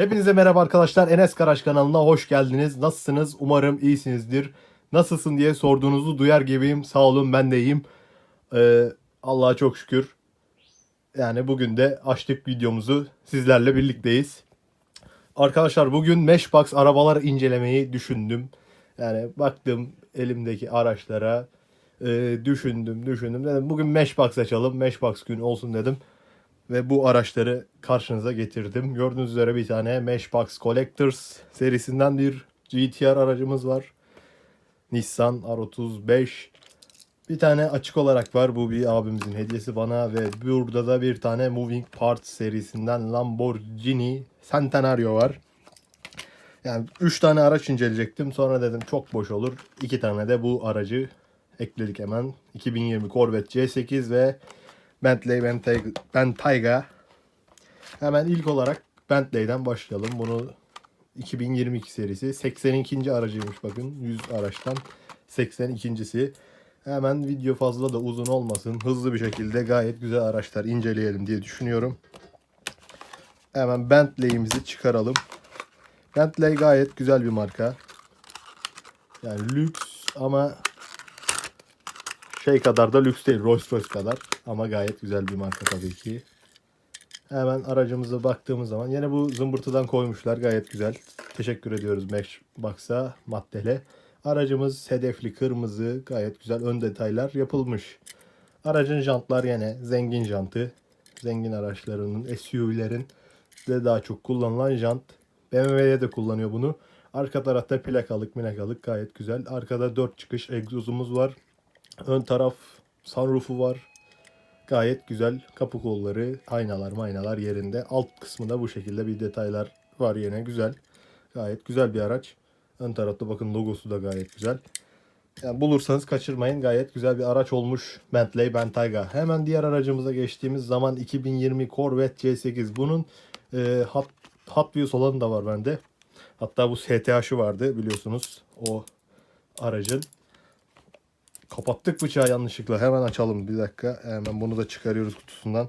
Hepinize merhaba arkadaşlar. Enes Karaş kanalına hoş geldiniz. Nasılsınız? Umarım iyisinizdir. Nasılsın diye sorduğunuzu duyar gibiyim. Sağ olun ben de iyiyim. Ee, Allah'a çok şükür. Yani bugün de açtık videomuzu. Sizlerle birlikteyiz. Arkadaşlar bugün Meshbox arabalar incelemeyi düşündüm. Yani baktım elimdeki araçlara. e, düşündüm düşündüm. Dedim bugün Meshbox açalım. Meshbox gün olsun dedim. Ve bu araçları karşınıza getirdim. Gördüğünüz üzere bir tane Meshbox Collectors serisinden bir GTR aracımız var. Nissan R35. Bir tane açık olarak var. Bu bir abimizin hediyesi bana ve burada da bir tane Moving Parts serisinden Lamborghini Centenario var. Yani 3 tane araç inceleyecektim. Sonra dedim çok boş olur. 2 tane de bu aracı ekledik hemen. 2020 Corvette C8 ve Bentley Bentayga, Bentayga. Hemen ilk olarak Bentley'den başlayalım. Bunu 2022 serisi 82. aracıymış bakın 100 araçtan 82.si. Hemen video fazla da uzun olmasın. Hızlı bir şekilde gayet güzel araçlar inceleyelim diye düşünüyorum. Hemen Bentley'imizi çıkaralım. Bentley gayet güzel bir marka. Yani lüks ama şey kadar da lüks değil. Rolls Royce kadar. Ama gayet güzel bir marka tabii ki. Hemen aracımıza baktığımız zaman yine bu zımbırtıdan koymuşlar. Gayet güzel. Teşekkür ediyoruz Matchbox'a, Mattel'e. Aracımız hedefli kırmızı. Gayet güzel ön detaylar yapılmış. Aracın jantlar yine zengin jantı. Zengin araçlarının, SUV'lerin de daha çok kullanılan jant. BMW'ye de kullanıyor bunu. Arka tarafta plakalık minakalık gayet güzel. Arkada 4 çıkış egzozumuz var. Ön taraf sunroofu var. Gayet güzel. Kapı kolları, aynalar, maynalar yerinde. Alt kısmında bu şekilde bir detaylar var yine güzel. Gayet güzel bir araç. Ön tarafta bakın logosu da gayet güzel. Yani bulursanız kaçırmayın. Gayet güzel bir araç olmuş Bentley Bentayga. Hemen diğer aracımıza geçtiğimiz zaman 2020 Corvette C8. Bunun e, Hot, Hot Wheels olanı da var bende. Hatta bu STH'ı vardı biliyorsunuz. O aracın. Kapattık bıçağı yanlışlıkla. Hemen açalım bir dakika. Hemen bunu da çıkarıyoruz kutusundan.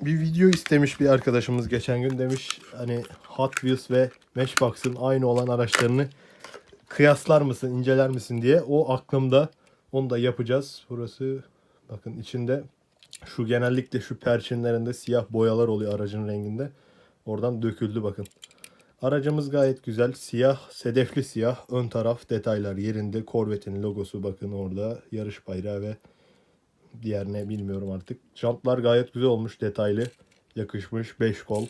Bir video istemiş bir arkadaşımız geçen gün demiş hani Hot Wheels ve Matchbox'ın aynı olan araçlarını kıyaslar mısın, inceler misin diye. O aklımda. Onu da yapacağız. Burası bakın içinde şu genellikle şu perçinlerinde siyah boyalar oluyor aracın renginde. Oradan döküldü bakın. Aracımız gayet güzel. Siyah, sedefli siyah. Ön taraf detaylar yerinde. Corvette'in logosu bakın orada. Yarış bayrağı ve diğer ne bilmiyorum artık. Jantlar gayet güzel olmuş. Detaylı. Yakışmış. 5 kol.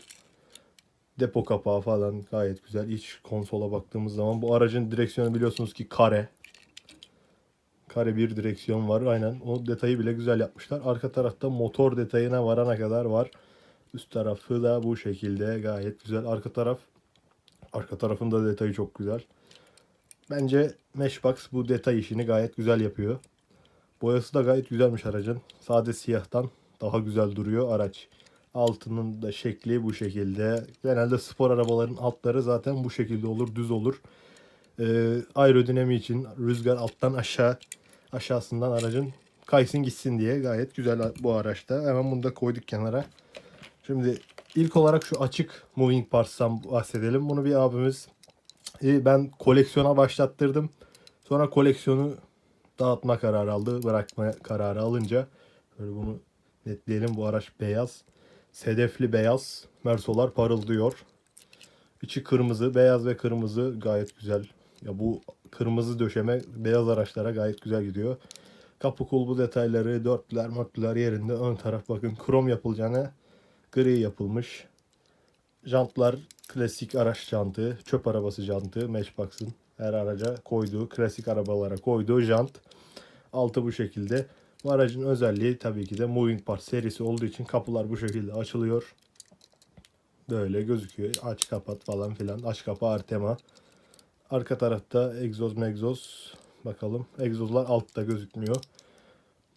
Depo kapağı falan gayet güzel. İç konsola baktığımız zaman bu aracın direksiyonu biliyorsunuz ki kare. Kare bir direksiyon var. Aynen. O detayı bile güzel yapmışlar. Arka tarafta motor detayına varana kadar var. Üst tarafı da bu şekilde gayet güzel. Arka taraf Arka tarafında detayı çok güzel. Bence Meshbox bu detay işini gayet güzel yapıyor. Boyası da gayet güzelmiş aracın. Sade siyahtan daha güzel duruyor araç. Altının da şekli bu şekilde. Genelde spor arabaların altları zaten bu şekilde olur, düz olur. Ee, aerodinami için rüzgar alttan aşağı aşağısından aracın kaysın gitsin diye gayet güzel bu araçta. Hemen bunu da koyduk kenara. Şimdi ilk olarak şu açık moving parts'tan bahsedelim. Bunu bir abimiz e, ben koleksiyona başlattırdım. Sonra koleksiyonu dağıtma kararı aldı. Bırakma kararı alınca böyle bunu netleyelim. Bu araç beyaz. Sedefli beyaz. Mersolar parıldıyor. İçi kırmızı. Beyaz ve kırmızı gayet güzel. Ya bu kırmızı döşeme beyaz araçlara gayet güzel gidiyor. Kapı kulbu detayları, dörtlüler, mörtlüler yerinde. Ön taraf bakın krom yapılacağına gri yapılmış. Jantlar klasik araç jantı, çöp arabası jantı, Matchbox'ın her araca koyduğu, klasik arabalara koyduğu jant. Altı bu şekilde. Bu aracın özelliği tabii ki de Moving Parts serisi olduğu için kapılar bu şekilde açılıyor. Böyle gözüküyor. Aç kapat falan filan. Aç kapa Artema. Arka tarafta egzoz megzoz. Bakalım. Egzozlar altta gözükmüyor.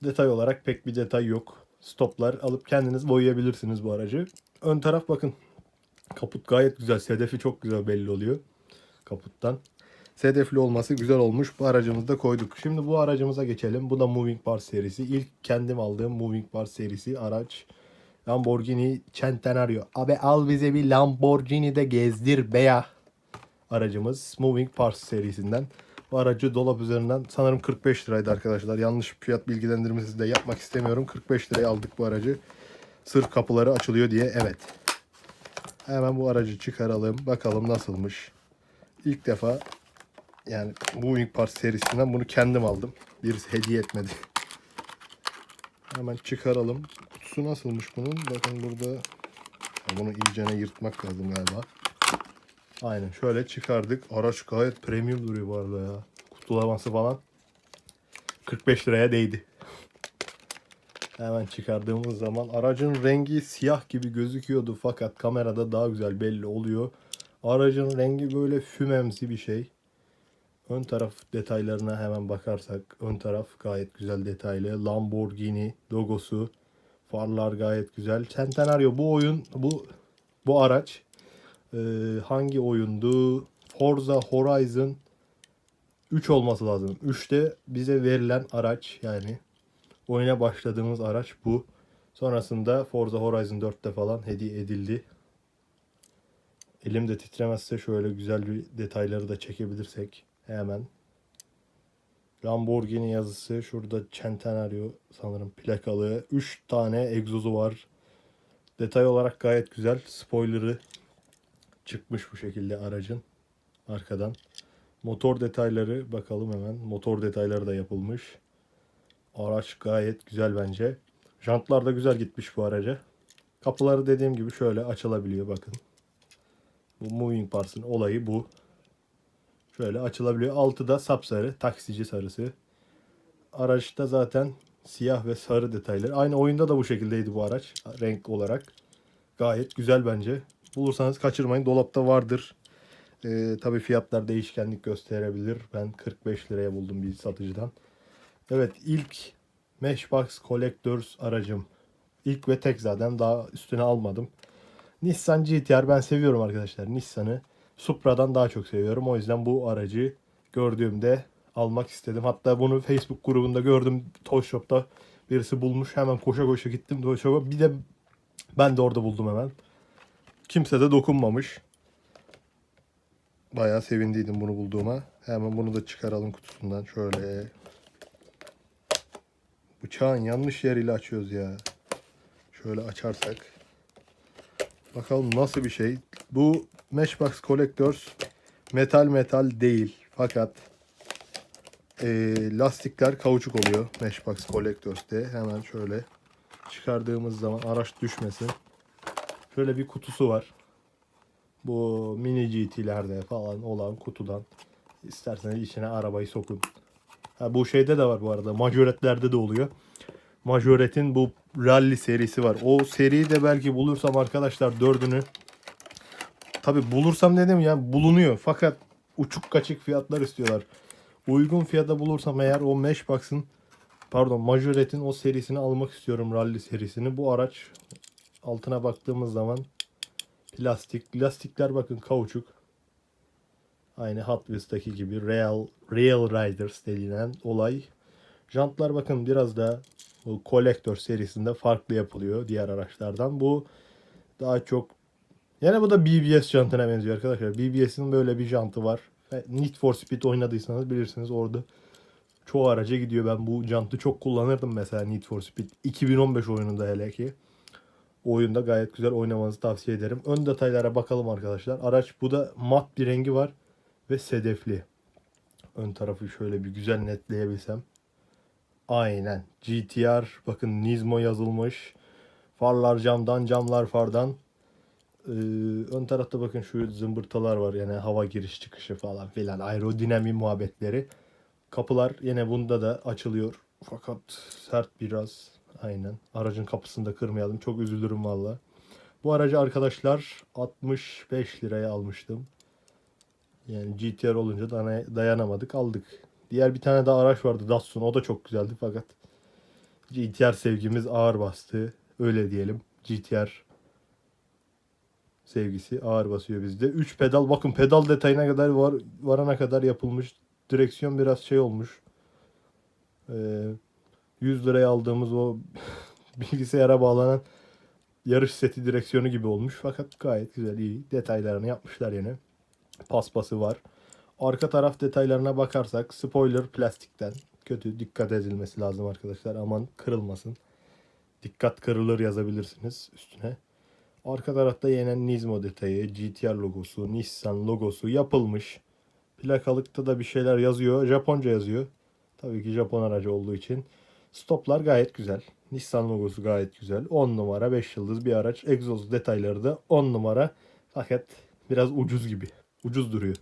Detay olarak pek bir detay yok. Stoplar alıp kendiniz boyayabilirsiniz bu aracı. Ön taraf bakın. Kaput gayet güzel. Sedefi çok güzel belli oluyor. Kaputtan. Sedefli olması güzel olmuş. Bu aracımızı da koyduk. Şimdi bu aracımıza geçelim. Bu da Moving Parts serisi. İlk kendim aldığım Moving Parts serisi araç. Lamborghini Centenario. Abi al bize bir Lamborghini de gezdir beya. Aracımız Moving Parts serisinden. Bu aracı dolap üzerinden sanırım 45 liraydı arkadaşlar. Yanlış fiyat bilgilendirmesi de yapmak istemiyorum. 45 liraya aldık bu aracı. Sırf kapıları açılıyor diye. Evet. Hemen bu aracı çıkaralım. Bakalım nasılmış. İlk defa yani Moving Parts serisinden bunu kendim aldım. Birisi hediye etmedi. Hemen çıkaralım. Kutusu nasılmış bunun? Bakın burada bunu iyicene yırtmak lazım galiba. Aynen şöyle çıkardık. Araç gayet premium duruyor bu arada ya. Kutulaması falan. 45 liraya değdi. Hemen çıkardığımız zaman aracın rengi siyah gibi gözüküyordu fakat kamerada daha güzel belli oluyor. Aracın rengi böyle fümemsi bir şey. Ön taraf detaylarına hemen bakarsak ön taraf gayet güzel detaylı. Lamborghini logosu, farlar gayet güzel. Centenario bu oyun bu bu araç e, hangi oyundu? Forza Horizon 3 olması lazım. 3'te bize verilen araç yani oyuna başladığımız araç bu. Sonrasında Forza Horizon 4'te falan hediye edildi. Elim de titremezse şöyle güzel bir detayları da çekebilirsek hemen. Lamborghini yazısı şurada Centenario sanırım plakalı. 3 tane egzozu var. Detay olarak gayet güzel. Spoiler'ı çıkmış bu şekilde aracın arkadan. Motor detayları bakalım hemen. Motor detayları da yapılmış. Araç gayet güzel bence. Jantlar da güzel gitmiş bu araca. Kapıları dediğim gibi şöyle açılabiliyor bakın. Bu moving parts'ın olayı bu. Şöyle açılabiliyor. Altı da sapsarı, taksici sarısı. Araçta zaten siyah ve sarı detayları. Aynı oyunda da bu şekildeydi bu araç renk olarak. Gayet güzel bence. Bulursanız kaçırmayın. Dolapta vardır. Ee, tabii fiyatlar değişkenlik gösterebilir. Ben 45 liraya buldum bir satıcıdan. Evet ilk Matchbox Collectors aracım. İlk ve tek zaten daha üstüne almadım. Nissan GTR ben seviyorum arkadaşlar. Nissan'ı Supra'dan daha çok seviyorum. O yüzden bu aracı gördüğümde almak istedim. Hatta bunu Facebook grubunda gördüm. Toy Shop'ta birisi bulmuş. Hemen koşa koşa gittim Toy Shop'a. Bir de ben de orada buldum hemen. Kimse de dokunmamış. Bayağı sevindiydim bunu bulduğuma. Hemen bunu da çıkaralım kutusundan. Şöyle. Bıçağın yanlış yeriyle açıyoruz ya. Şöyle açarsak. Bakalım nasıl bir şey. Bu Matchbox Collectors metal metal değil. Fakat e, lastikler kauçuk oluyor Matchbox Collectors'te. Hemen şöyle çıkardığımız zaman araç düşmesin. Şöyle bir kutusu var. Bu mini GT'lerde falan olan kutudan isterseniz içine arabayı sokun. Ha, bu şeyde de var bu arada. Majoretlerde de oluyor. Majoret'in bu rally serisi var. O seriyi de belki bulursam arkadaşlar dördünü Tabi bulursam dedim ya bulunuyor. Fakat uçuk kaçık fiyatlar istiyorlar. Uygun fiyata bulursam eğer o Matchbox'ın pardon Majoret'in o serisini almak istiyorum rally serisini. Bu araç altına baktığımız zaman plastik. Lastikler bakın kauçuk. Aynı Hot Wheels'taki gibi Real Real Riders denilen olay. Jantlar bakın biraz da bu Collector serisinde farklı yapılıyor diğer araçlardan. Bu daha çok yani bu da BBS jantına benziyor arkadaşlar. BBS'in böyle bir jantı var. Need for Speed oynadıysanız bilirsiniz orada çoğu araca gidiyor. Ben bu jantı çok kullanırdım mesela Need for Speed 2015 oyununda hele ki. O oyunda gayet güzel oynamanızı tavsiye ederim. Ön detaylara bakalım arkadaşlar. Araç bu da mat bir rengi var ve sedefli. Ön tarafı şöyle bir güzel netleyebilsem. Aynen. GTR bakın Nismo yazılmış. Farlar camdan, camlar fardan. Ee, ön tarafta bakın şu zımbırtalar var yani hava giriş çıkışı falan filan aerodinami muhabbetleri. Kapılar yine bunda da açılıyor. Fakat sert biraz. Aynen. Aracın kapısını da kırmayalım. Çok üzülürüm valla. Bu aracı arkadaşlar 65 liraya almıştım. Yani GTR olunca da dayanamadık aldık. Diğer bir tane daha araç vardı Datsun. O da çok güzeldi fakat GTR sevgimiz ağır bastı. Öyle diyelim. GTR sevgisi ağır basıyor bizde. 3 pedal bakın pedal detayına kadar var, varana kadar yapılmış. Direksiyon biraz şey olmuş. Ee, 100 liraya aldığımız o bilgisayara bağlanan yarış seti direksiyonu gibi olmuş fakat gayet güzel iyi. Detaylarını yapmışlar yine. Paspası var. Arka taraf detaylarına bakarsak spoiler plastikten. Kötü dikkat edilmesi lazım arkadaşlar. Aman kırılmasın. Dikkat kırılır yazabilirsiniz üstüne. Arka tarafta yine Nismo detayı, GTR logosu, Nissan logosu yapılmış. Plakalıkta da bir şeyler yazıyor. Japonca yazıyor. Tabii ki Japon aracı olduğu için. Stoplar gayet güzel. Nissan logosu gayet güzel. 10 numara 5 yıldız bir araç. Egzoz detayları da 10 numara. Fakat biraz ucuz gibi. Ucuz duruyor.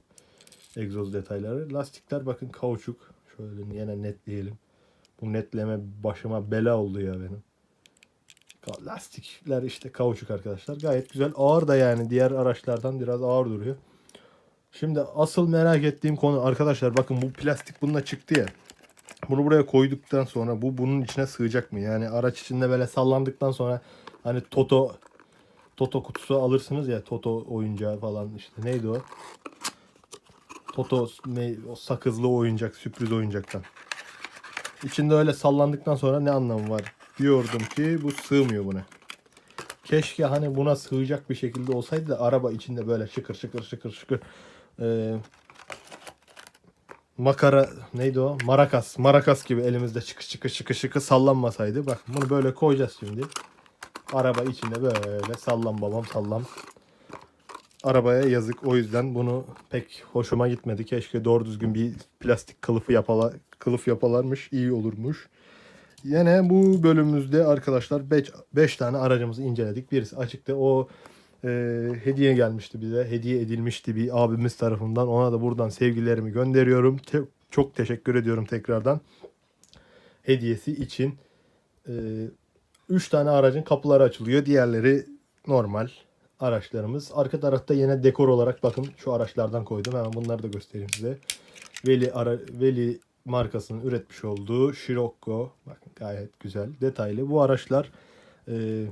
Egzoz detayları. Lastikler bakın kauçuk. Şöyle yine netleyelim. Bu netleme başıma bela oldu ya benim. Lastikler işte kauçuk arkadaşlar. Gayet güzel. Ağır da yani diğer araçlardan biraz ağır duruyor. Şimdi asıl merak ettiğim konu arkadaşlar bakın bu plastik bununla çıktı ya. Bunu buraya koyduktan sonra bu bunun içine sığacak mı? Yani araç içinde böyle sallandıktan sonra hani Toto Toto kutusu alırsınız ya Toto oyuncağı falan işte neydi o? Toto ne, o sakızlı oyuncak sürpriz oyuncaktan. İçinde öyle sallandıktan sonra ne anlamı var? Diyordum ki bu sığmıyor buna. Keşke hani buna sığacak bir şekilde olsaydı da araba içinde böyle şıkır şıkır şıkır şıkır e, makara neydi o? Marakas. Marakas gibi elimizde çıkı çıkı çıkı çıkı sallanmasaydı. Bak bunu böyle koyacağız şimdi. Araba içinde böyle sallam babam sallam. Arabaya yazık. O yüzden bunu pek hoşuma gitmedi. Keşke doğru düzgün bir plastik kılıfı yapala, kılıf yapalarmış. iyi olurmuş. Yine bu bölümümüzde arkadaşlar 5 tane aracımızı inceledik. Birisi açıkta o e, hediye gelmişti bize. Hediye edilmişti bir abimiz tarafından. Ona da buradan sevgilerimi gönderiyorum. Te- çok teşekkür ediyorum tekrardan. Hediyesi için. 3 tane aracın kapıları açılıyor. Diğerleri normal araçlarımız. Arka tarafta yine dekor olarak bakın şu araçlardan koydum. Hemen bunları da göstereyim size. Veli ara, Veli markasının üretmiş olduğu Scirocco. Bakın gayet güzel, detaylı. Bu araçlar e,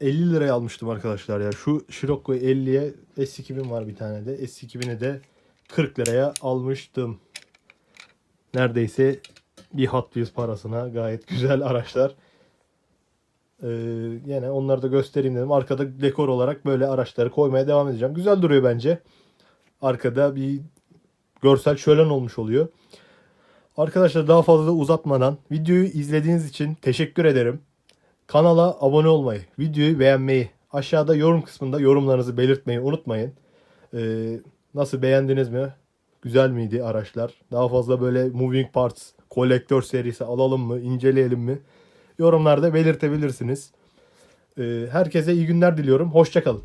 50 liraya almıştım arkadaşlar ya. Şu Scirocco'yu 50'ye S2000 var bir tane de. S2000'i de 40 liraya almıştım. Neredeyse bir Hot Wheels parasına gayet güzel araçlar. Ee, yine onları da göstereyim dedim. Arkada dekor olarak böyle araçları koymaya devam edeceğim. Güzel duruyor bence. Arkada bir görsel şölen olmuş oluyor. Arkadaşlar daha fazla da uzatmadan videoyu izlediğiniz için teşekkür ederim. Kanala abone olmayı, videoyu beğenmeyi, aşağıda yorum kısmında yorumlarınızı belirtmeyi unutmayın. Ee, nasıl beğendiniz mi? Güzel miydi araçlar? Daha fazla böyle moving parts, kolektör serisi alalım mı, inceleyelim mi? Yorumlarda belirtebilirsiniz. Ee, herkese iyi günler diliyorum. Hoşçakalın.